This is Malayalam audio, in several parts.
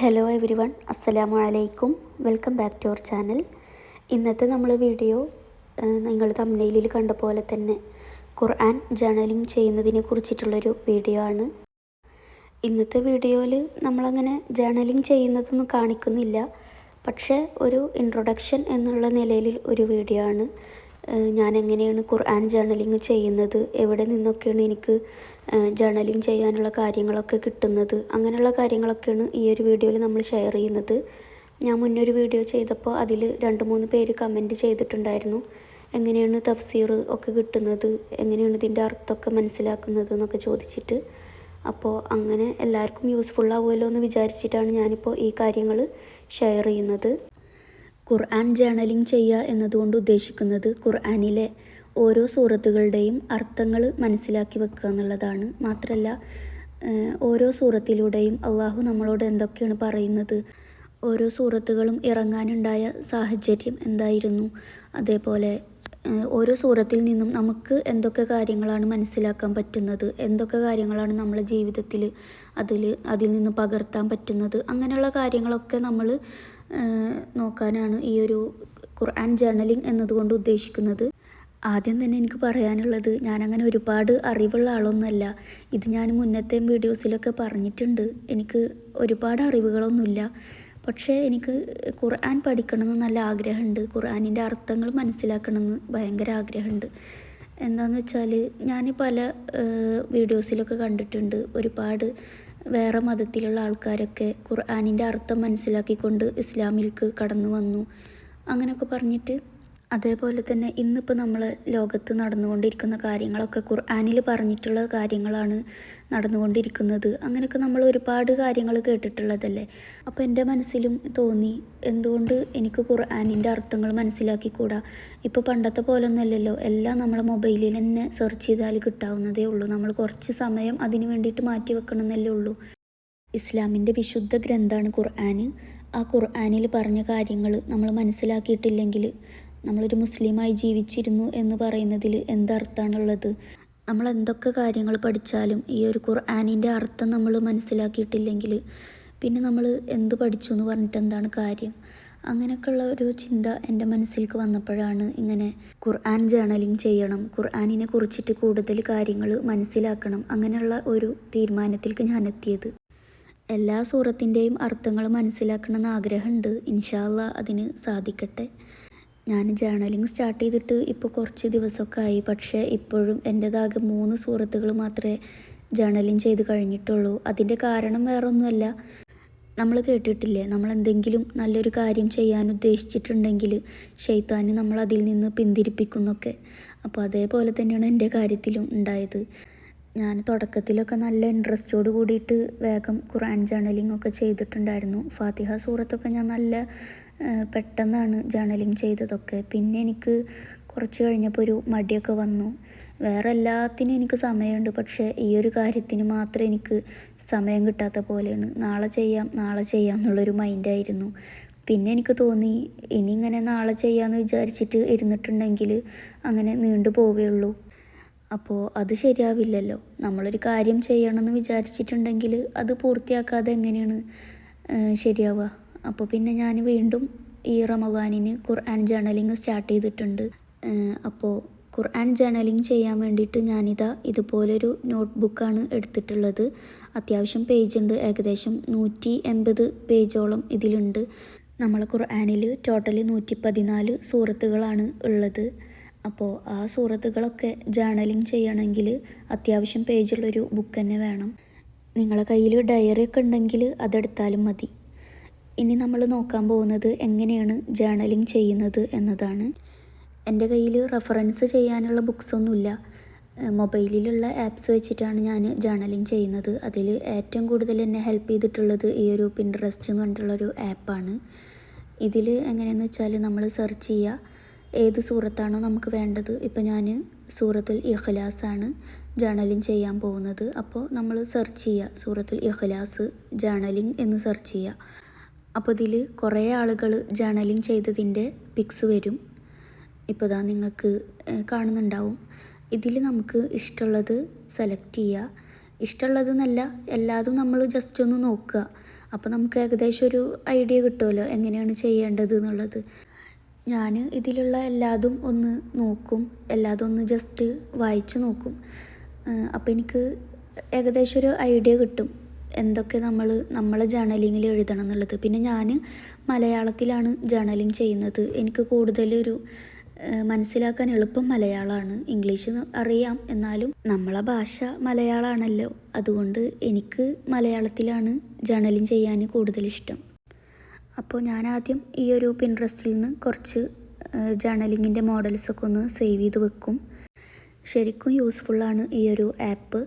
ഹലോ എവരി വൺ അസ്സലാമു അലൈക്കും welcome back to our channel ഇന്നത്തെ നമ്മൾ വീഡിയോ നിങ്ങൾ തമ്മിലിൽ കണ്ട പോലെ തന്നെ ഖുർആൻ ജേണലിംഗ് ചെയ്യുന്നതിനെ കുറിച്ചിട്ടുള്ളൊരു വീഡിയോ ആണ്. ഇന്നത്തെ വീഡിയോയിൽ നമ്മളങ്ങനെ ജേണലിംഗ് ചെയ്യുന്നതൊന്നും കാണിക്കുന്നില്ല. പക്ഷേ ഒരു ഇൻട്രൊഡക്ഷൻ എന്നുള്ള നിലയിൽ ഒരു വീഡിയോ ആണ്. ഞാൻ എങ്ങനെയാണ് ഖുർആൻ ജേണലിങ് ചെയ്യുന്നത്? എവിടെ നിന്നൊക്കെയാണ് എനിക്ക് ജേണലിങ് ചെയ്യാനുള്ള കാര്യങ്ങളൊക്കെ കിട്ടുന്നത്? അങ്ങനെയുള്ള കാര്യങ്ങളൊക്കെയാണ് ഈ ഒരു വീഡിയോയിൽ നമ്മൾ ഷെയർ ചെയ്യുന്നത്. ഞാൻ മുന്നൊരു വീഡിയോ ചെയ്തപ്പോൾ അതിൽ രണ്ട് മൂന്ന് പേര് കമന്റ് ചെയ്തിട്ടുണ്ടായിരുന്നു. എങ്ങനെയാണ് തഫ്സീർ ഒക്കെ കിട്ടുന്നത്? എങ്ങനെയാണ് ഇതിന്റെ അർത്ഥമൊക്കെ മനസ്സിലാക്കുന്നത് എന്നൊക്കെ ചോദിച്ചിട്ട്. അപ്പോൾ അങ്ങനെ എല്ലാവർക്കും യൂസ്ഫുൾ ആവുമല്ലോ എന്ന് വിചാരിച്ചിട്ടാണ് ഞാനിപ്പോൾ ഈ കാര്യങ്ങൾ ഷെയർ ചെയ്യുന്നത്. ഖുർആൻ ജേണലിംഗ് ചെയ്യുക എന്നതുകൊണ്ട് ഉദ്ദേശിക്കുന്നത് ഖുർആനിലെ ഓരോ സൂറത്തുകളുടെയും അർത്ഥങ്ങൾ മനസ്സിലാക്കി വെക്കുക എന്നുള്ളതാണ്. മാത്രമല്ല ഓരോ സൂറത്തിലൂടെയും അള്ളാഹു നമ്മളോട് എന്തൊക്കെയാണ് പറയുന്നത്? ഓരോ സൂറത്തുകളും ഇറങ്ങാനുണ്ടായ സാഹചര്യം എന്തായിരുന്നു? അതേപോലെ ഓരോ സൂറത്തിൽ നിന്നും നമുക്ക് എന്തൊക്കെ കാര്യങ്ങളാണ് മനസ്സിലാക്കാൻ പറ്റുന്നത്? എന്തൊക്കെ കാര്യങ്ങളാണ് നമ്മളെ ജീവിതത്തിൽ അതിൽ അതിൽ നിന്ന് പകർത്താൻ പറ്റുന്നത്? അങ്ങനെയുള്ള കാര്യങ്ങളൊക്കെ നമ്മൾ നോക്കാനാണ് ഈ ഒരു ഖുർആൻ ജേർണലിംഗ് എന്നതുകൊണ്ട് ഉദ്ദേശിക്കുന്നത്. ആദ്യം തന്നെ എനിക്ക് പറയാനുള്ളത് ഞാനങ്ങനെ ഒരുപാട് അറിവുള്ള ആളൊന്നുമല്ല. ഇത് ഞാൻ മുന്നത്തെ വീഡിയോസിലൊക്കെ പറഞ്ഞിട്ടുണ്ട്. എനിക്ക് ഒരുപാട് അറിവുകളൊന്നുമില്ല. പക്ഷേ എനിക്ക് ഖുർആൻ പഠിക്കണമെന്ന് നല്ല ആഗ്രഹമുണ്ട്. ഖുർആനിന്റെ അർത്ഥങ്ങൾ മനസ്സിലാക്കണമെന്ന് ഭയങ്കര ആഗ്രഹമുണ്ട്. എന്താണെന്ന് വെച്ചാൽ ഞാൻ പല വീഡിയോസിലൊക്കെ കണ്ടിട്ടുണ്ട്. ഒരുപാട് വേറെ മതത്തിലുള്ള ആൾക്കാരൊക്കെ ഖുർആാനിന്റെ അർത്ഥം മനസ്സിലാക്കിക്കൊണ്ട് ഇസ്ലാമിലേക്ക് കടന്നു വന്നു. അങ്ങനെയൊക്കെ പറഞ്ഞിട്ട് അതേപോലെ തന്നെ ഇന്നിപ്പോൾ നമ്മൾ ലോകത്ത് നടന്നുകൊണ്ടിരിക്കുന്ന കാര്യങ്ങളൊക്കെ ഖുർആാനിൽ പറഞ്ഞിട്ടുള്ള കാര്യങ്ങളാണ് നടന്നുകൊണ്ടിരിക്കുന്നത്. അങ്ങനെയൊക്കെ നമ്മൾ ഒരുപാട് കാര്യങ്ങൾ കേട്ടിട്ടുള്ളതല്ലേ? അപ്പോൾ എന്റെ മനസ്സിലും തോന്നി എന്തുകൊണ്ട് എനിക്ക് ഖുർആാനിന്റെ അർത്ഥങ്ങൾ മനസ്സിലാക്കിക്കൂടാ? ഇപ്പോൾ പണ്ടത്തെ പോലെ ഒന്നല്ലല്ലോ എല്ലാം നമ്മളെ മൊബൈലിൽ തന്നെ സെർച്ച് ചെയ്താൽ കിട്ടാവുന്നതേ ഉള്ളൂ. നമ്മൾ കുറച്ച് സമയം അതിന് വേണ്ടിയിട്ട് മാറ്റി വെക്കണമെന്നല്ലേ ഉള്ളൂ. ഇസ്ലാമിന്റെ വിശുദ്ധ ഗ്രന്ഥമാണ് ഖുർആൻ. ആ ഖുർആാനിൽ പറഞ്ഞ കാര്യങ്ങൾ നമ്മൾ മനസ്സിലാക്കിയിട്ടില്ലെങ്കിൽ നമ്മളൊരു മുസ്ലിമായി ജീവിച്ചിരുന്നു എന്ന് പറയുന്നതിൽ എന്തർത്ഥമാണുള്ളത്? നമ്മൾ എന്തൊക്കെ കാര്യങ്ങൾ പഠിച്ചാലും ഈ ഒരു ഖുർആാനിന്റെ അർത്ഥം നമ്മൾ മനസ്സിലാക്കിയിട്ടില്ലെങ്കിൽ പിന്നെ നമ്മൾ എന്ത് പഠിച്ചു എന്ന് പറഞ്ഞിട്ട് എന്താണ് കാര്യം? അങ്ങനെയൊക്കെയുള്ള ഒരു ചിന്ത എന്റെ മനസ്സിലേക്ക് വന്നപ്പോഴാണ് ഇങ്ങനെ ഖുർആൻ ജേണലിങ് ചെയ്യണം ഖുർആാനിനെ കുറിച്ചിട്ട് കൂടുതൽ കാര്യങ്ങൾ മനസ്സിലാക്കണം അങ്ങനെയുള്ള ഒരു തീരുമാനത്തിലേക്ക് ഞാൻ എത്തിയത്. എല്ലാ സൂറത്തിന്റെയും അർത്ഥങ്ങൾ മനസ്സിലാക്കണമെന്ന് ആഗ്രഹമുണ്ട്. ഇൻഷാല്ല അതിന് സാധിക്കട്ടെ. ഞാൻ ജേണലിങ് സ്റ്റാർട്ട് ചെയ്തിട്ട് ഇപ്പോൾ കുറച്ച് ദിവസമൊക്കെ ആയി. പക്ഷേ ഇപ്പോഴും എന്റേതാകെ മൂന്ന് സുഹൃത്തുക്കൾ മാത്രമേ ജേർണലിങ് ചെയ്ത് കഴിഞ്ഞിട്ടുള്ളൂ. അതിന്റെ കാരണം വേറൊന്നുമല്ല. നമ്മൾ കേട്ടിട്ടില്ലേ? നമ്മൾ എന്തെങ്കിലും നല്ലൊരു കാര്യം ചെയ്യാൻ ഉദ്ദേശിച്ചിട്ടുണ്ടെങ്കിൽ ഷെയ്ത്താന് നമ്മൾ അതിൽ നിന്ന് പിന്തിരിപ്പിക്കുന്നൊക്കെ. അപ്പോൾ അതേപോലെ തന്നെയാണ് എന്റെ കാര്യത്തിലും ഉണ്ടായത്. ഞാൻ തുടക്കത്തിലൊക്കെ നല്ല ഇൻട്രസ്റ്റോട് കൂടിയിട്ട് വേഗം ഖുറാൻ ജേണലിംഗ് ഒക്കെ ചെയ്തിട്ടുണ്ടായിരുന്നു. ഫാത്തിഹ സൂറത്തൊക്കെ ഞാൻ നല്ല പെട്ടെന്നാണ് ജേണലിംഗ് ചെയ്തതൊക്കെ. പിന്നെ എനിക്ക് കുറച്ച് കഴിഞ്ഞപ്പോൾ ഒരു മടിയൊക്കെ വന്നു. വേറെ എല്ലാത്തിനും എനിക്ക് സമയമുണ്ട്. പക്ഷേ ഈ ഒരു കാര്യത്തിന് മാത്രം എനിക്ക് സമയം കിട്ടാത്ത പോലെയാണ്. നാളെ ചെയ്യാം നാളെ ചെയ്യാം എന്നുള്ളൊരു മൈൻഡായിരുന്നു പിന്നെ എനിക്ക് തോന്നി ഇനി ഇങ്ങനെ നാളെ ചെയ്യാമെന്ന് വിചാരിച്ചിട്ട് ഇരുന്നിട്ടുണ്ടെങ്കിൽ അങ്ങനെ നീണ്ടു പോവുകയുള്ളൂ അപ്പോൾ അത് ശരിയാവില്ലല്ലോ. നമ്മളൊരു കാര്യം ചെയ്യണമെന്ന് വിചാരിച്ചിട്ടുണ്ടെങ്കിൽ അത് പൂർത്തിയാക്കാതെ എങ്ങനെയാണ് ശരിയാവുക? അപ്പോൾ പിന്നെ ഞാൻ വീണ്ടും ഈ റമദാനിന് ഖുർആൻ ജേണലിങ് സ്റ്റാർട്ട് ചെയ്തിട്ടുണ്ട്. അപ്പോൾ ഖുർആൻ ജേണലിങ് ചെയ്യാൻ വേണ്ടിയിട്ട് ഞാനിതാ ഇതുപോലൊരു നോട്ട് ബുക്കാണ് എടുത്തിട്ടുള്ളത്. അത്യാവശ്യം പേജ് ഉണ്ട് ഏകദേശം നൂറ്റി എൺപത് പേജോളം ഇതിലുണ്ട്. നമ്മൾ ഖുർആനിൽ ടോട്ടലി നൂറ്റി പതിനാല് സൂറത്തുകളാണ് ഉള്ളത്. അപ്പോൾ ആ സുഹൃത്തുക്കളൊക്കെ ജേണലിങ് ചെയ്യണമെങ്കിൽ അത്യാവശ്യം പേജുള്ളൊരു ബുക്ക് തന്നെ വേണം. നിങ്ങളെ കയ്യിൽ ഡയറി ഒക്കെ ഉണ്ടെങ്കിൽ അതെടുത്താലും മതി. ഇനി നമ്മൾ നോക്കാൻ പോകുന്നത് എങ്ങനെയാണ് ജേണലിങ് ചെയ്യുന്നത് എന്നതാണ്. എന്റെ കയ്യിൽ റെഫറൻസ് ചെയ്യാനുള്ള ബുക്സൊന്നുമില്ല മൊബൈലിലുള്ള ആപ്സ് വെച്ചിട്ടാണ് ഞാൻ ജേണലിങ് ചെയ്യുന്നത്. അതിൽ ഏറ്റവും കൂടുതൽ എന്നെ ഹെൽപ്പ് ചെയ്തിട്ടുള്ളത് ഈ ഒരു പിൻട്രസ്റ്റ് എന്ന് പറഞ്ഞിട്ടുള്ളൊരു ആപ്പാണ് ഇതിൽ എങ്ങനെയെന്ന് വെച്ചാൽ നമ്മൾ സെർച്ച് ചെയ്യുക. ഏത് സൂറത്താണോ നമുക്ക് വേണ്ടത്. ഇപ്പോൾ ഞാൻ സൂറത്തുൽ ഇഖ്ലാസാണ് ജേണലിങ് ചെയ്യാൻ പോകുന്നത്. അപ്പോൾ നമ്മൾ സെർച്ച് ചെയ്യുക. സൂറത്തുൽ ഇഖ്ലാസ് ജേണലിങ് എന്ന് സെർച്ച് ചെയ്യുക. അപ്പോൾ ഇതിൽ കുറേ ആളുകൾ ജേണലിങ് ചെയ്തതിന്റെ പിക്സ് വരും. ഇപ്പോൾ ഇതാ നിങ്ങൾക്ക് കാണുന്നുണ്ടാവും. ഇതിൽ നമുക്ക് ഇഷ്ടമുള്ളത് സെലക്ട് ചെയ്യുക. ഇഷ്ടമുള്ളത് എന്നല്ല എല്ലാതും നമ്മൾ ജസ്റ്റ് ഒന്ന് നോക്കുക. അപ്പോൾ നമുക്ക് ഏകദേശം ഒരു ഐഡിയ കിട്ടുമല്ലോ എങ്ങനെയാണ് ചെയ്യേണ്ടത് എന്നുള്ളത്. ഞാൻ ഇതിലുള്ള എല്ലാതും ഒന്ന് നോക്കും. എല്ലാതും ഒന്ന് ജസ്റ്റ് വായിച്ച് നോക്കും. അപ്പോൾ എനിക്ക് ഏകദേശം ഒരു ഐഡിയ കിട്ടും. എന്തൊക്കെ നമ്മൾ നമ്മളെ ജേണലിങ്ങിൽ എഴുതണം എന്നുള്ളത്. പിന്നെ ഞാൻ മലയാളത്തിലാണ് ജേണലിങ് ചെയ്യുന്നത്. എനിക്ക് കൂടുതലൊരു മനസ്സിലാക്കാൻ എളുപ്പം മലയാളമാണ് ഇംഗ്ലീഷ് അറിയാം. എന്നാലും നമ്മളെ ഭാഷ മലയാളമാണല്ലോ അതുകൊണ്ട് എനിക്ക് മലയാളത്തിലാണ് ജേണലിങ് ചെയ്യാൻ കൂടുതൽ ഇഷ്ടം അപ്പോൾ ഞാൻ ആദ്യം ഈ ഒരു പിൻട്രസ്റ്റിൽ നിന്ന് കുറച്ച് ജേണലിങ്ങിന്റെ മോഡൽസൊക്കെ ഒന്ന് സേവ് ചെയ്ത് വെക്കും. ശരിക്കും യൂസ്ഫുള്ളാണ് ഈ ഒരു ആപ്പ്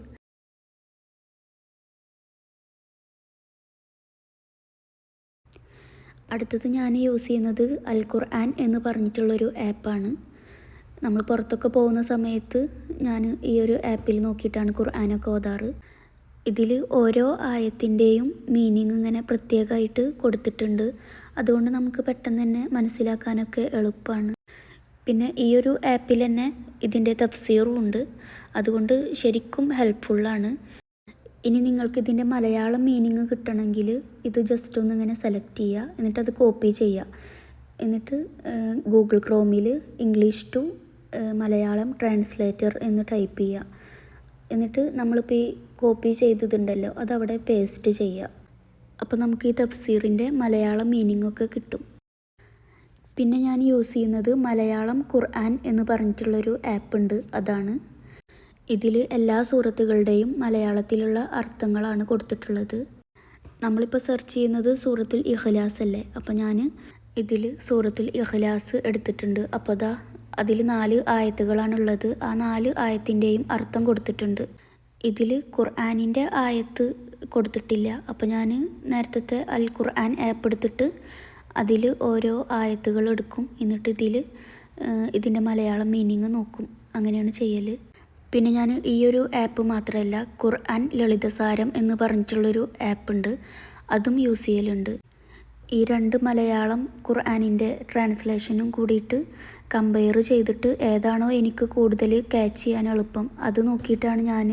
അടുത്തത് ഞാൻ യൂസ് ചെയ്യുന്നത് അൽ ഖുർആൻ എന്ന് പറഞ്ഞിട്ടുള്ളൊരു ആപ്പാണ് നമ്മൾ പുറത്തൊക്കെ പോകുന്ന സമയത്ത് ഞാൻ ഈ ഒരു ആപ്പിൽ നോക്കിയിട്ടാണ് ഖുർആനൊക്കെ ഓതാറ്. ഇതിൽ ഓരോ ആയത്തിന്റെയും മീനിങ് ഇങ്ങനെ പ്രത്യേകമായിട്ട് കൊടുത്തിട്ടുണ്ട്. അതുകൊണ്ട് നമുക്ക് പെട്ടെന്ന് തന്നെ മനസ്സിലാക്കാനൊക്കെ എളുപ്പമാണ് പിന്നെ ഈ ഒരു ആപ്പിൽ തന്നെ ഇതിന്റെ തഫ്സീറും ഉണ്ട്. അതുകൊണ്ട് ശരിക്കും ഹെൽപ്ഫുള്ളാണ് ഇനി നിങ്ങൾക്ക് ഇതിന്റെ മലയാളം മീനിങ് കിട്ടണമെങ്കിൽ ഇത് ജസ്റ്റ് ഒന്ന് ഇങ്ങനെ സെലക്ട് ചെയ്യുക. എന്നിട്ട് അത് കോപ്പി ചെയ്യുക. എന്നിട്ട് ഗൂഗിൾ ക്രോമിൽ ഇംഗ്ലീഷ് ടു മലയാളം ട്രാൻസ്ലേറ്റർ എന്ന് ടൈപ്പ് ചെയ്യുക. എന്നിട്ട് നമ്മളിപ്പോൾ ഈ കോപ്പി ചെയ്തതുണ്ടല്ലോ അതവിടെ പേസ്റ്റ് ചെയ്യുക അപ്പോൾ നമുക്ക് ഈ തഫ്സീറിന്റെ മലയാളം മീനിങ് ഒക്കെ കിട്ടും. പിന്നെ ഞാൻ യൂസ് ചെയ്യുന്നത് മലയാളം ഖുർആൻ എന്ന് പറഞ്ഞിട്ടുള്ളൊരു ആപ്പ് ഉണ്ട് അതാണ്. ഇതിൽ എല്ലാ സൂറത്തുകളുടെയും മലയാളത്തിലുള്ള അർത്ഥങ്ങളാണ് കൊടുത്തിട്ടുള്ളത്. നമ്മളിപ്പോൾ സെർച്ച് ചെയ്യുന്നത് സൂറത്തുൽ ഇഖ്ലാസ് അല്ലേ? അപ്പോൾ ഞാൻ ഇതിൽ സൂറത്തുൽ ഇഖ്ലാസ് എടുത്തിട്ടുണ്ട്. അപ്പോൾ അതാ അതിൽ നാല് ആയത്തുകളാണുള്ളത്. ആ നാല് ആയത്തിന്റെയും അർത്ഥം കൊടുത്തിട്ടുണ്ട്. ഇതിൽ ഖുർആാനിന്റെ ആയത്ത് കൊടുത്തിട്ടില്ല. അപ്പോൾ ഞാൻ നേരത്തെ അൽ ഖുർആൻ ആപ്പ് എടുത്തിട്ട് അതിൽ ഓരോ ആയത്തുകൾ എടുക്കും. എന്നിട്ട് ഇതിൽ ഇതിന്റെ മലയാളം മീനിങ് നോക്കും. അങ്ങനെയാണ് ചെയ്യൽ. പിന്നെ ഞാൻ ഈ ഒരു ആപ്പ് മാത്രമല്ല ഖുർആൻ ലളിതസാരം എന്ന് പറഞ്ഞിട്ടുള്ളൊരു ആപ്പ് ഉണ്ട് അതും യൂസ് ചെയ്യലുണ്ട്. ഈ രണ്ട് മലയാളം ഖുർആാനിന്റെ ട്രാൻസ്ലേഷനും കൂടിയിട്ട് കമ്പയർ ചെയ്തിട്ട് ഏതാണോ എനിക്ക് കൂടുതൽ ക്യാച്ച് ചെയ്യാൻ എളുപ്പം. അത് നോക്കിയിട്ടാണ് ഞാൻ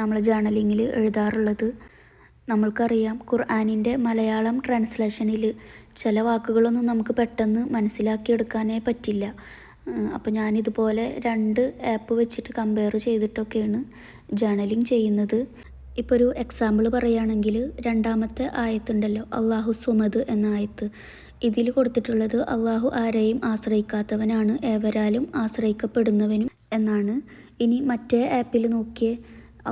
നമ്മൾ ജേണലിങ്ങിൽ എഴുതാറുള്ളത്. നമ്മൾക്കറിയാം ഖുർആാനിന്റെ മലയാളം ട്രാൻസ്ലേഷനിൽ ചില വാക്കുകളൊന്നും നമുക്ക് പെട്ടെന്ന് മനസ്സിലാക്കിയെടുക്കാനേ പറ്റില്ല. അപ്പോൾ ഞാനിതുപോലെ രണ്ട് ആപ്പ് വെച്ചിട്ട് കമ്പയർ ചെയ്തിട്ടൊക്കെയാണ് ജേണലിങ് ചെയ്യുന്നത്. ഇപ്പോൾ ഒരു എക്സാമ്പിൾ പറയുകയാണെങ്കിൽ രണ്ടാമത്തെ ആയത്തുണ്ടല്ലോ അള്ളാഹു സുമദ് എന്ന ആയത്ത്. ഇതിൽ കൊടുത്തിട്ടുള്ളത് അള്ളാഹു ആരെയും ആശ്രയിക്കാത്തവനാണ് ഏവരാലും ആശ്രയിക്കപ്പെടുന്നവനും എന്നാണ്. ഇനി മറ്റേ ആപ്പിൽ നോക്കിയേ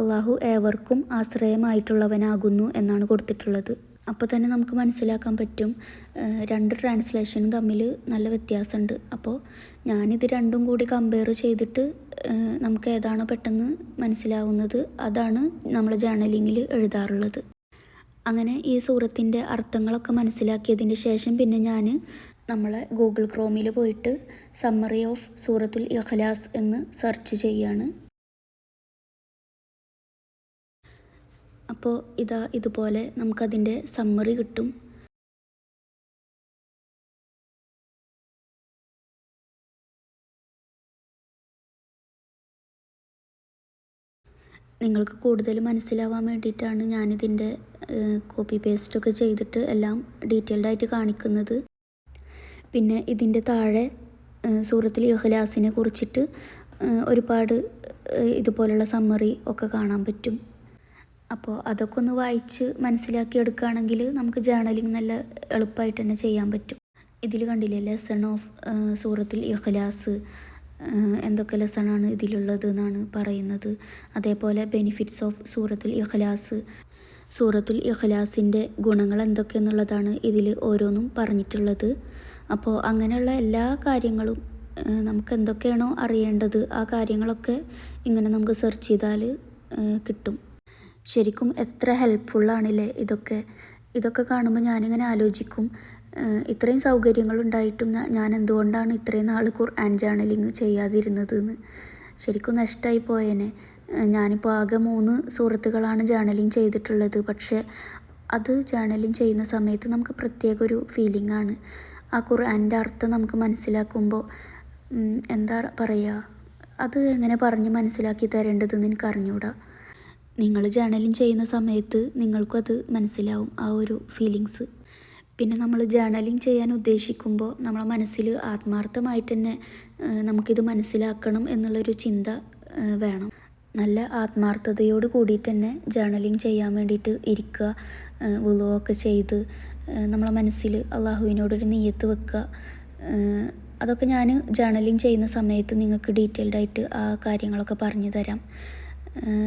അള്ളാഹു ഏവർക്കും ആശ്രയമായിട്ടുള്ളവനാകുന്നു എന്നാണ് കൊടുത്തിട്ടുള്ളത്. അപ്പോൾ തന്നെ നമുക്ക് മനസ്സിലാക്കാൻ പറ്റും. രണ്ട് ട്രാൻസ്ലേഷനും തമ്മിൽ നല്ല വ്യത്യാസമുണ്ട്. അപ്പോൾ ഞാനിത് രണ്ടും കൂടി കമ്പയർ ചെയ്തിട്ട് നമുക്ക് ഏതാണോ പെട്ടെന്ന് മനസ്സിലാവുന്നത് അതാണ് നമ്മൾ ജേണലിങ്ങിൽ എഴുതാറുള്ളത്. അങ്ങനെ ഈ സൂറത്തിന്റെ അർത്ഥങ്ങളൊക്കെ മനസ്സിലാക്കിയതിന് ശേഷം പിന്നെ ഞാൻ നമ്മളെ ഗൂഗിൾ ക്രോമിൽ പോയിട്ട് സമ്മറി ഓഫ് സൂറത്തുൽ ഇഖ്ലാസ് എന്ന് സെർച്ച് ചെയ്യാണ്. അപ്പോൾ ഇതാ ഇതുപോലെ നമുക്കതിന്റെ സമ്മറി കിട്ടും. നിങ്ങൾക്ക് കൂടുതൽ മനസ്സിലാവാൻ വേണ്ടിയിട്ടാണ് ഞാനിതിന്റെ കോപ്പി പേസ്റ്റൊക്കെ ചെയ്തിട്ട് എല്ലാം ഡീറ്റെയിൽഡ് ആയിട്ട് കാണിക്കുന്നത്. പിന്നെ ഇതിന്റെ താഴെ സൂറത്തിൽ ഇഖ്ലാസിനെ കുറിച്ചിട്ട് ഒരുപാട് ഇതുപോലുള്ള സമ്മറി ഒക്കെ കാണാൻ പറ്റും. അപ്പോൾ അതൊക്കെ ഒന്ന് വായിച്ച് മനസ്സിലാക്കി എടുക്കുകയാണെങ്കിൽ നമുക്ക് ജേണലിങ് നല്ല എളുപ്പമായിട്ട് തന്നെ ചെയ്യാൻ പറ്റും. ഇതിൽ കണ്ടില്ലേ ലെസൺ ഓഫ് സൂറത്തുൽ ഇഖ്ലാസ് എന്തൊക്കെ ലെസണാണ് ഇതിലുള്ളത് എന്നാണ് പറയുന്നത്. അതേപോലെ ബെനിഫിറ്റ്സ് ഓഫ് സൂറത്തുൽ ഇഖ്ലാസ് സൂറത്തുൽ ഇഖ്ലാസിന്റെ ഗുണങ്ങൾ എന്തൊക്കെയെന്നുള്ളതാണ് ഇതിൽ ഓരോന്നും പറഞ്ഞിട്ടുള്ളത്. അപ്പോൾ അങ്ങനെയുള്ള എല്ലാ കാര്യങ്ങളും നമുക്ക് എന്തൊക്കെയാണോ അറിയേണ്ടത് ആ കാര്യങ്ങളൊക്കെ ഇങ്ങനെ നമുക്ക് സെർച്ച് ചെയ്താൽ കിട്ടും. ശരിക്കും എത്ര ഹെൽപ്ഫുള്ളാണല്ലേ ഇതൊക്കെ. ഇതൊക്കെ കാണുമ്പോൾ ഞാനിങ്ങനെ ആലോചിക്കും ഇത്രയും സൗകര്യങ്ങളുണ്ടായിട്ടും ഞാൻ എന്തുകൊണ്ടാണ് ഇത്രയും നാൾ ഖുർആൻ ജേണലിങ് ചെയ്യാതിരുന്നത് എന്ന് ശരിക്കും നഷ്ടമായി പോയേനെ. ഞാനിപ്പോൾ ആകെ മൂന്ന് സുഹൃത്തുക്കളാണ് ജേണലിങ് ചെയ്തിട്ടുള്ളത്. പക്ഷേ അത് ജേണലിങ് ചെയ്യുന്ന സമയത്ത് നമുക്ക് പ്രത്യേക ഒരു ഫീലിംഗ് ആണ്. ആ ഖുർആന്റെ അർത്ഥം നമുക്ക് മനസ്സിലാക്കുമ്പോൾ എന്താ പറയുക അത് എങ്ങനെ പറഞ്ഞ് മനസ്സിലാക്കി തരേണ്ടതെന്ന് എനിക്ക് അറിഞ്ഞൂടാ നിങ്ങൾ ജേണലിങ് ചെയ്യുന്ന സമയത്ത് നിങ്ങൾക്കും അത് മനസ്സിലാവും ആ ഒരു ഫീലിങ്സ് പിന്നെ നമ്മൾ ജേണലിങ് ചെയ്യാൻ ഉദ്ദേശിക്കുമ്പോൾ നമ്മളെ മനസ്സിൽ ആത്മാർത്ഥമായിട്ട് തന്നെ നമുക്കിത് മനസ്സിലാക്കണം എന്നുള്ളൊരു ചിന്ത വേണം. നല്ല ആത്മാർത്ഥതയോട് കൂടിയിട്ട് തന്നെ ജേണലിങ് ചെയ്യാൻ വേണ്ടിയിട്ട് ഇരിക്കുക വിളുവൊക്കെ ചെയ്ത് നമ്മളെ മനസ്സിൽ അള്ളാഹുവിനോടൊരു നീയത്ത് വെക്കുക അതൊക്കെ ഞാൻ ജേണലിങ് ചെയ്യുന്ന സമയത്ത് നിങ്ങൾക്ക് ഡീറ്റെയിൽഡായിട്ട് ആ കാര്യങ്ങളൊക്കെ പറഞ്ഞു തരാം.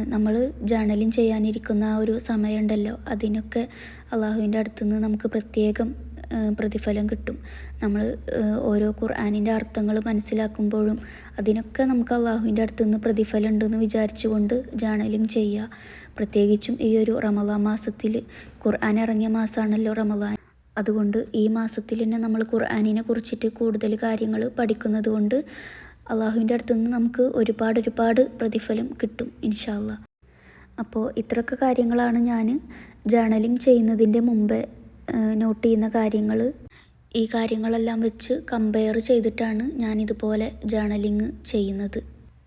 നമ്മൾ ജേണലിങ് ചെയ്യാനിരിക്കുന്ന ആ ഒരു സമയമുണ്ടല്ലോ. അതിനൊക്കെ അള്ളാഹുവിന്റെ അടുത്തുനിന്ന് നമുക്ക് പ്രത്യേകം പ്രതിഫലം കിട്ടും. നമ്മൾ ഓരോ ഖുർആാനിന്റെ അർത്ഥങ്ങൾ മനസ്സിലാക്കുമ്പോഴും അതിനൊക്കെ നമുക്ക് അള്ളാഹുവിന്റെ അടുത്തുനിന്ന് പ്രതിഫലം ഉണ്ടെന്ന് വിചാരിച്ചുകൊണ്ട് ജേണലിങ് ചെയ്യുക. പ്രത്യേകിച്ചും ഈ ഒരു റമലാ മാസത്തിൽ ഖുർആൻ ഇറങ്ങിയ മാസമാണല്ലോ റമലാൻ അതുകൊണ്ട് ഈ മാസത്തിൽ തന്നെ നമ്മൾ ഖുർആാനിനെ കുറിച്ചിട്ട് കൂടുതൽ കാര്യങ്ങൾ പഠിക്കുന്നത് കൊണ്ട് അള്ളാഹുവിന്റെ അടുത്തുനിന്ന് നമുക്ക് ഒരുപാട് ഒരുപാട് പ്രതിഫലം കിട്ടും ഇൻഷാല്ല അപ്പോൾ ഇത്രയൊക്കെ കാര്യങ്ങളാണ് ഞാൻ ജേണലിങ് ചെയ്യുന്നതിന്റെ മുമ്പേ നോട്ട് ചെയ്യുന്ന കാര്യങ്ങൾ. ഈ കാര്യങ്ങളെല്ലാം വെച്ച് കമ്പയർ ചെയ്തിട്ടാണ് ഞാൻ ഇതുപോലെ ജേണലിങ് ചെയ്യുന്നത്.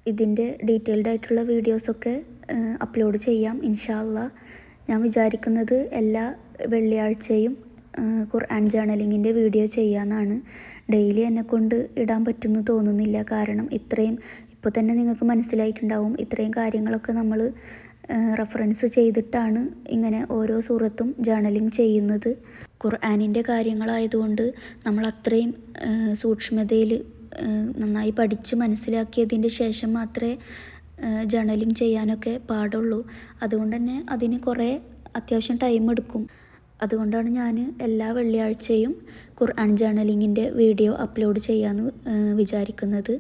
ഇതിന്റെ ഡീറ്റെയിൽഡ് ആയിട്ടുള്ള വീഡിയോസൊക്കെ അപ്ലോഡ് ചെയ്യാം ഇൻഷാല്ല ഞാൻ വിചാരിക്കുന്നത് എല്ലാ വെള്ളിയാഴ്ചയും ഖുർആൻ ജേണലിങ്ങിന്റെ വീഡിയോ ചെയ്യാമെന്നാണ് ഡെയിലി എന്നെ കൊണ്ട് ഇടാൻ പറ്റുമെന്ന് തോന്നുന്നില്ല. കാരണം ഇത്രയും ഇപ്പോൾ തന്നെ നിങ്ങൾക്ക് മനസ്സിലായിട്ടുണ്ടാവും. ഇത്രയും കാര്യങ്ങളൊക്കെ നമ്മൾ റെഫറൻസ് ചെയ്തിട്ടാണ് ഇങ്ങനെ ഓരോ സൂറത്തും ജേണലിങ് ചെയ്യുന്നത്. ഖുർആാനിന്റെ കാര്യങ്ങളായതുകൊണ്ട് നമ്മൾ അത്രയും സൂക്ഷ്മതയിൽ നന്നായി പഠിച്ച് മനസ്സിലാക്കിയതിന്റെ ശേഷം മാത്രമേ ജേണലിങ് ചെയ്യാനൊക്കെ പാടുള്ളൂ. അതുകൊണ്ട് തന്നെ അതിന് കുറേ അത്യാവശ്യം ടൈം എടുക്കും അതുകൊണ്ടാണ് ഞാൻ എല്ലാ വെള്ളിയാഴ്ചയും ഖുർആൻ ജേണലിങ്ങിന്റെ വീഡിയോ അപ്ലോഡ് ചെയ്യാമെന്ന് വിചാരിക്കുന്നത്.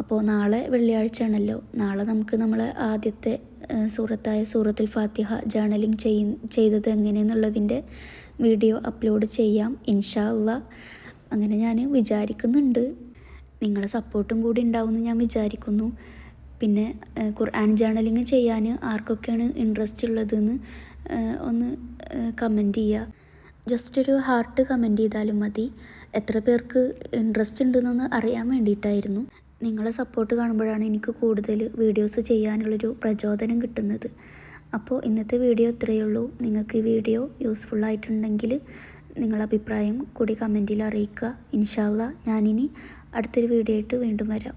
അപ്പോൾ നാളെ വെള്ളിയാഴ്ച ആണല്ലോ നാളെ നമുക്ക് നമ്മളെ ആദ്യത്തെ സൂറത്തായ സൂറത്തുൽ ഫാത്തിഹ ജേണലിംഗ് ചെയ് ചെയ്തത് എങ്ങനെയെന്നുള്ളതിന്റെ വീഡിയോ അപ്ലോഡ് ചെയ്യാം ഇൻഷാ അള്ളാ അങ്ങനെ ഞാൻ വിചാരിക്കുന്നുണ്ട്. നിങ്ങളുടെ സപ്പോർട്ടും കൂടി ഉണ്ടാവുമെന്ന് ഞാൻ വിചാരിക്കുന്നു. പിന്നെ ഖുർആൻ ജേണലിങ് ചെയ്യാൻ ആർക്കൊക്കെയാണ് ഇൻട്രസ്റ്റ് ഉള്ളതെന്ന് ഒന്ന് കമന്റ് ചെയ്യുക ജസ്റ്റ് ഒരു ഹാർട്ട് കമന്റ് ചെയ്താലും മതി. എത്ര പേർക്ക് ഇൻട്രസ്റ്റ് ഉണ്ടെന്നൊന്ന് അറിയാൻ വേണ്ടിയിട്ടായിരുന്നു. നിങ്ങളെ സപ്പോർട്ട് കാണുമ്പോഴാണ് എനിക്ക് കൂടുതൽ വീഡിയോസ് ചെയ്യാനുള്ളൊരു പ്രചോദനം കിട്ടുന്നത്. അപ്പോൾ ഇന്നത്തെ വീഡിയോ ഇത്രയേ ഉള്ളൂ. നിങ്ങൾക്ക് ഈ വീഡിയോ യൂസ്ഫുൾ ആയിട്ടുണ്ടെങ്കിൽ നിങ്ങളുടെ അഭിപ്രായം കൂടി കമന്റിൽ അറിയിക്കുക. ഇൻഷാല്ല ഞാനിനി അടുത്തൊരു വീഡിയോ ആയിട്ട് വീണ്ടും വരാം.